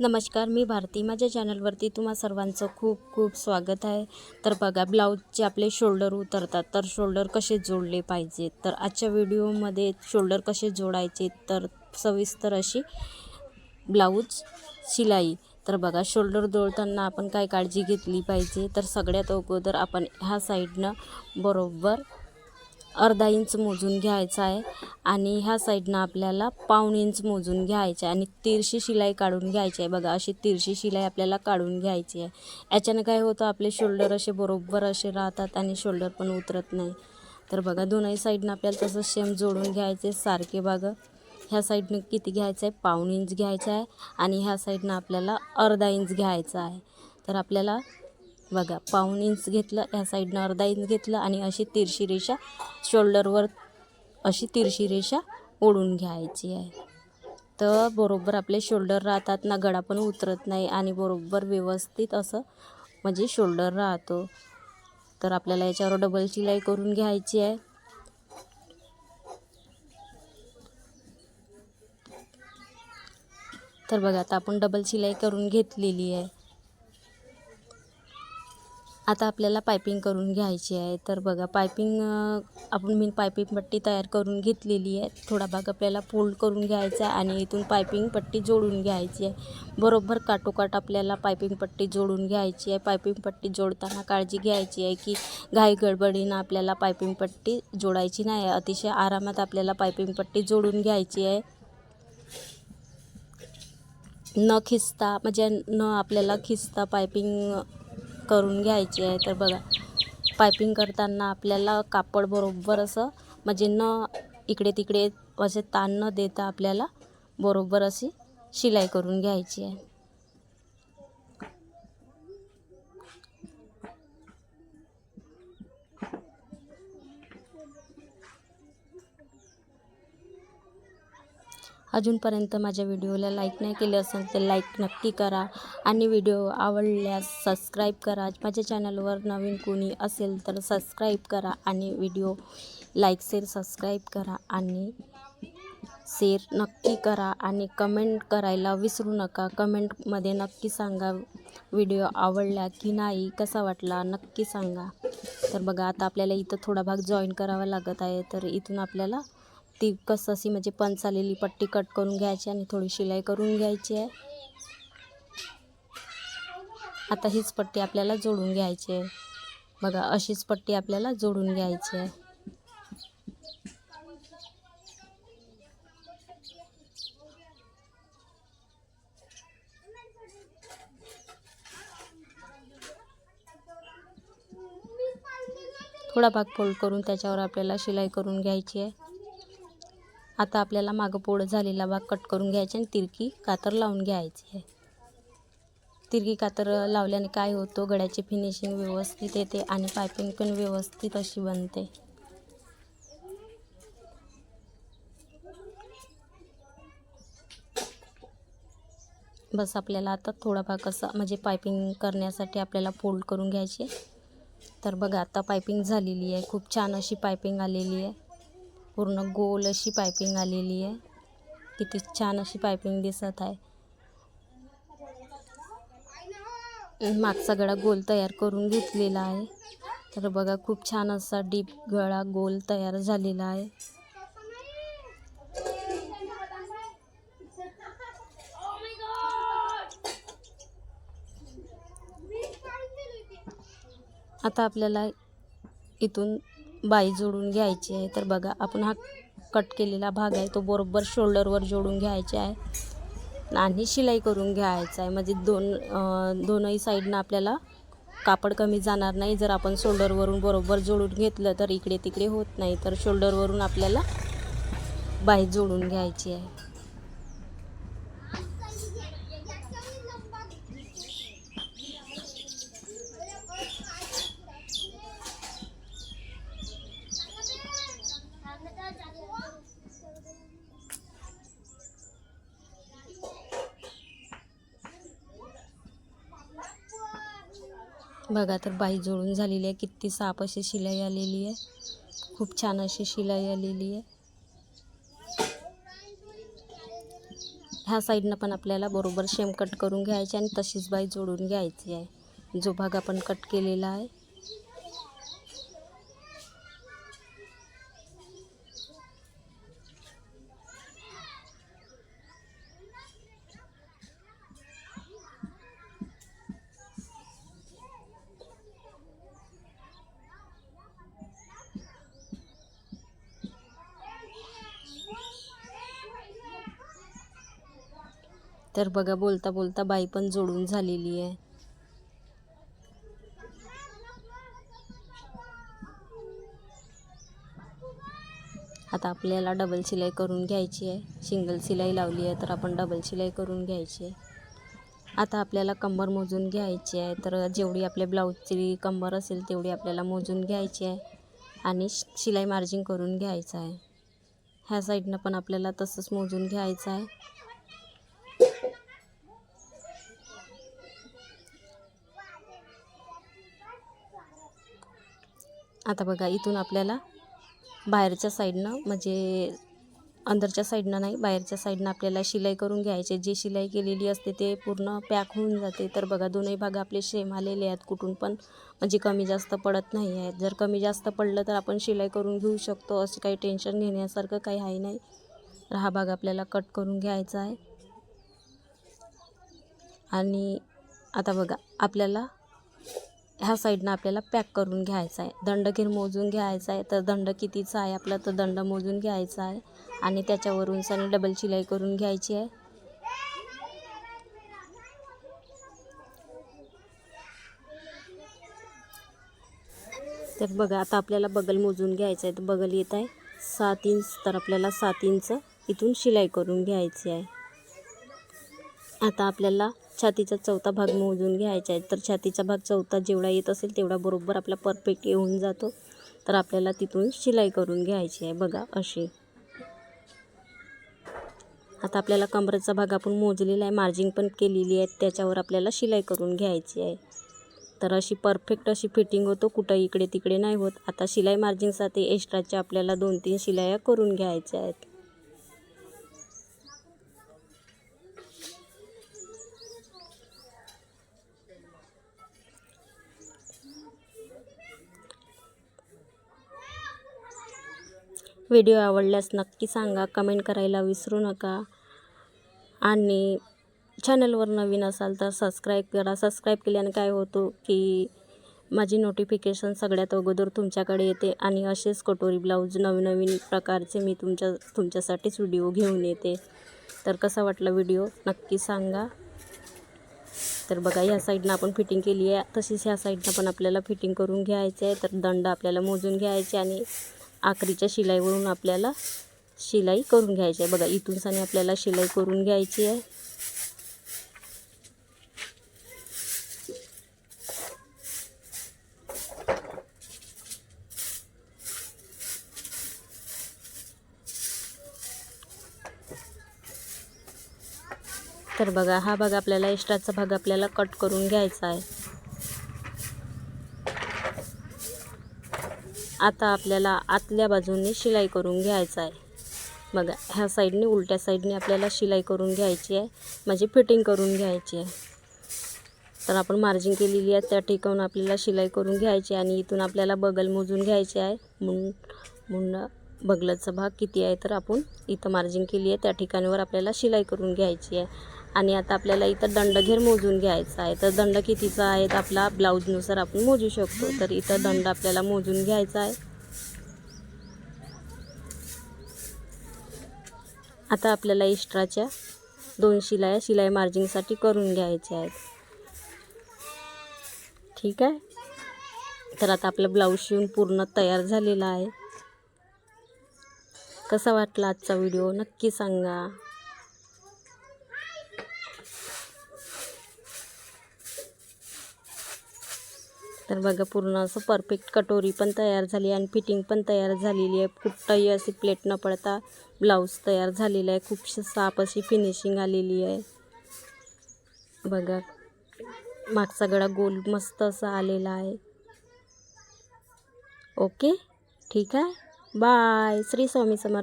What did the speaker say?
नमस्कार मी भारती. माझ्या चॅनलवरती तुम्हा सर्वांचं खूप खूप स्वागत आहे. तर बघा ब्लाऊजचे आपले शोल्डर उतरतात तर शोल्डर कसे जोडले पाहिजेत तर आजच्या व्हिडिओमध्ये शोल्डर कसे जोडायचे? तर सविस्तर अशी ब्लाऊज शिलाई. तर बघा शोल्डर जोडताना आपण काय काळजी घेतली पाहिजे? तर सगळ्यात अगोदर आपण ह्या साईडनं बरोबर अर्धा इंच मोजून घ्यायचा आहे. आणि ह्या साईडनं आपल्याला पाऊण इंच मोजून घ्यायचं आहे. आणि तिरशी शिलाई काढून घ्यायची आहे. बघा अशी तिरशी शिलाई आपल्याला काढून घ्यायची आहे. याच्यानं काय होतं आपले शोल्डर असे बरोबर असे राहतात आणि शोल्डर पण उतरत नाही. तर बघा दोनही साईडनं आपल्याला तसं सेम जोडून घ्यायचे सारखे बघा ह्या साईडनं किती घ्यायचं आहे? पाऊण इंच घ्यायचं आहे. आणि ह्या साईडनं आपल्याला अर्धा इंच घ्यायचा आहे. तर आपल्याला बघा पाऊण इंच घेतलं ह्या साईडनं अर्धा इंच घेतलं आणि अशी तिरशी रेषा शोल्डरवर अशी तिरशी रेषा ओढून घ्यायची आहे. तर बरोबर आपले शोल्डर राहतात ना गळा पण उतरत नाही आणि बरोबर व्यवस्थित असं म्हणजे शोल्डर राहतो. तर आपल्याला याच्यावर डबल शिलाई करून घ्यायची आहे. तर बघा आता आपण डबल शिलाई करून घेतलेली आहे. आता आपल्याला पायपिंग करून घ्यायची आहे. तर बघा पायपिंग आपण मी पायपिंग पट्टी तयार करून घेतलेली आहे. थोडा भाग आपल्याला फोल्ड करून घ्यायचा आहे आणि इथून पायपिंग पट्टी जोडून घ्यायची आहे. बरोबर काटोकाट आपल्याला पायपिंग पट्टी जोडून घ्यायची आहे. पायपिंग पट्टी जोडताना काळजी घ्यायची आहे की घाई गडबडीनं आपल्याला पायपिंग पट्टी जोडायची नाही आहे. अतिशय आरामात आपल्याला पायपिंग पट्टी जोडून घ्यायची आहे. न खिचता म्हणजे न आपल्याला खिचता पायपिंग करून घ्यायची आहे. तर बघा पायपिंग करताना आपल्याला कापड बरोबर असं म्हणजे न इकडे तिकडे असे ताण न देता आपल्याला बरोबर अशी शिलाई करून घ्यायची आहे. अजूनपर्यंत माझ्या व्हिडिओला लाईक नाही केले असेल तर लाईक नक्की करा आणि व्हिडिओ आवडल्यास सबस्क्राईब करा. माझ्या चॅनलवर नवीन कोणी असेल तर सबस्क्राईब करा आणि व्हिडिओ लाईक शेअर सबस्क्राईब करा आणि शेअर नक्की करा आणि कमेंट करायला विसरू नका. कमेंटमध्ये नक्की सांगा व्हिडिओ आवडला की नाही कसा वाटला नक्की सांगा. तर बघा आता आपल्याला इथं थोडा भाग जॉईन करावा लागत आहे. तर इथून आपल्याला ती कसं अशी म्हणजे पंच आलेली पट्टी कट करून घ्यायची आणि थोडी शिलाई करून घ्यायची आहे. आता हीच पट्टी आपल्याला जोडून घ्यायची आहे. बघा अशीच पट्टी आपल्याला जोडून घ्यायची आहे. थोडा भाग फोल्ड करून त्याच्यावर आपल्याला शिलाई करून घ्यायची आहे. आता आपल्याला मागं पोळं झालेला भाग कट करून घ्यायचा आणि तिरकी कातर लावून घ्यायची आहे. तिरकी कातर लावल्याने काय होतो? गळ्याची फिनिशिंग व्यवस्थित येते आणि पायपिंग पण व्यवस्थित अशी बनते. बस आपल्याला आता थोडा भाग असा म्हणजे पायपिंग करण्यासाठी आपल्याला फोल्ड करून घ्यायचे तर बघा आता पायपिंग झालेली आहे. खूप छान अशी पायपिंग आलेली आहे. पूर्ण गोल अशी पायपिंग आलेली आहे. किती छान अशी पायपिंग दिसत आहे. मागचा गळा गोल तयार करून घेतलेला आहे. तर बघा खूप छान असा डीप गळा गोल तयार झालेला आहे. आता आपल्याला इथून बाई जोडून घ्यायची आहे. तर बघा आपण हा कट केलेला भाग आहे तो बरोबर शोल्डरवर जोडून घ्यायचा आहे. आणि शिलाई करून घ्यायचा आहे. म्हणजे दोन दोनही साईडनं आपल्याला कापड कमी जाणार नाही. जर आपण शोल्डरवरून बरोबर जोडून घेतलं तर इकडे तिकडे होत नाही. तर शोल्डरवरून आपल्याला बाई जोडून घ्यायची आहे. बघा तर बाई जोडून झालेली आहे. किती साप अशी शिलाई आलेली आहे. खूप छान अशी शिलाई आलेली आहे. ह्या साईडनं पण आपल्याला बरोबर शेम कट करून घ्यायची आणि तशीच बाई जोडून घ्यायची आहे. जो भाग आपण कट केलेला आहे. तर बघा बोलता बोलता बाई पण जोडून झालेली आहे. आता आपल्याला डबल शिलाई करून घ्यायची आहे. सिंगल शिलाई लावली आहे तर आपण डबल शिलाई करून घ्यायची आहे. आता आपल्याला कंबर मोजून घ्यायची आहे तर जेवढी आपल्या ब्लाऊजची कंबर असेल तेवढी आपल्याला मोजून घ्यायची आहे. आणि शि- शिलाई मार्जिंग करून घ्यायचं आहे. ह्या साईडनं पण आपल्याला तसंच मोजून घ्यायचं आहे. आता बघा इथून आपल्याला बाहेरच्या साईडनं म्हणजे अंदरच्या साईडनं नाही बाहेरच्या साईडनं आपल्याला शिलाई करून घ्यायचे. जी शिलाई केलेली असते ते पूर्ण पॅक होऊन जाते. तर बघा दोन्ही भाग आपले सेम आलेले आहेत. कुठून पण म्हणजे कमी जास्त पडत नाही आहेत. जर कमी जास्त पडलं तर आपण शिलाई करून घेऊ शकतो. असं काही टेन्शन घेण्यासारखं काही आहे नाही. तर हा भाग आपल्याला कट करून घ्यायचा आहे. आणि आता बघा आपल्याला ह्या साईडनं आपल्याला पॅक करून घ्यायचा आहे. दंडगीर मोजून घ्यायचा आहे. तर दंड कितीचा आहे आपला? तर दंड मोजून घ्यायचा आहे. आणि त्याच्यावरून सनी डबल शिलाई करून घ्यायची आहे. तर बघा आता आपल्याला बगल मोजून घ्यायचं आहे. तर बगल येत आहे. सात इंच तर आपल्याला सात इंच इथून शिलाई करून घ्यायची आहे. आता आपल्याला छातीचा चौथा भाग मोजून घ्यायचा आहे. तर छातीचा भाग चौथा जेवढा येत असेल तेवढा बरोबर आपला परफेक्ट येऊन जातो. तर आपल्याला तिथून शिलाई करून घ्यायची आहे. बघा अशी. आता आपल्याला कमरेचा भाग आपण मोजलेला आहे. मार्जिंग पण केलेली आहे. त्याच्यावर आपल्याला शिलाई करून घ्यायची आहे. तर अशी परफेक्ट अशी फिटिंग होतो. कुठं इकडे तिकडे नाही होत. आता शिलाई मार्जिंगसाठी एक्स्ट्राच्या आपल्याला दोन तीन शिलाया करून घ्यायच्या आहेत. व्हिडिओ आवडल्यास नक्की सांगा कमेंट करायला विसरू नका. आणि चॅनलवर नवीन असाल तर सबस्क्राईब करा. सबस्क्राईब केल्याने काय होतो की माझी नोटिफिकेशन सगळ्यात अगोदर तुमच्याकडे येते आणि असेच कटोरी ब्लाऊज नवीन नवीन प्रकारचे मी तुमच्या तुमच्यासाठीच व्हिडिओ घेऊन येते. तर कसा वाटला व्हिडिओ? नक्की सांगा. तर बघा ह्या साईडनं आपण फिटिंग केली आहे. तशीच ह्या साईडनं पण आपल्याला फिटिंग करून घ्यायचं आहे. तर दंड आपल्याला मोजून घ्यायचे आणि आखरीच्या शिलाईवरून आपल्याला शिलाई करून घ्यायची आहे. बघा इथून साने आपल्याला शिलाई करून घ्यायची आहे. तर बघा हा भाग आपल्याला एक्स्ट्राचा भाग आपल्याला कट करून घ्यायचा आहे. आता आपल्याला आतल्या बाजूने शिलाई करून घ्यायचं आहे. बघा ह्या साईडने उलट्या साईडने आपल्याला शिलाई करून घ्यायची आहे. म्हणजे फिटिंग करून घ्यायची आहे. तर आपण मार्जिंग केलेली आहे त्या ठिकाणून आपल्याला शिलाई करून घ्यायची आणि इथून आपल्याला बगल मोजून घ्यायचे आहे. म्हणून म्हणून बगलाचा भाग किती आहे तर आपण इथं मार्जिंग केली आहे त्या ठिकाणीवर आपल्याला शिलाई करून घ्यायची आहे. आणि आता आपल्याला इथं दंडघेर मोजून घ्यायचा आहे. तर दंड कितीचा आहे तर आपला ब्लाऊजनुसार आपण मोजू शकतो. तर इथं दंड आपल्याला मोजून घ्यायचा आहे. आता आपल्याला एक्स्ट्राच्या दोन शिलाया शिलाई मार्जिंगसाठी करून घ्यायच्या आहेत. ठीक आहे? तर आता आपला ब्लाऊज शिवून पूर्ण तयार झालेला आहे. कसा वाटला आजचा व्हिडिओ? नक्की सांगा. तर बघा पूर्ण असं परफेक्ट कटोरी पण तयार झाली आणि फिटिंग पण तयार झालेली आहे. कुठंही अशी प्लेट न पडता ब्लाऊज तयार झालेला आहे. खूप साफ अशी फिनिशिंग आलेली आहे. बघा मागचा गळा गोल मस्त असा आलेला आहे. ओके ठीक आहे? बाय श्री स्वामी समर्थ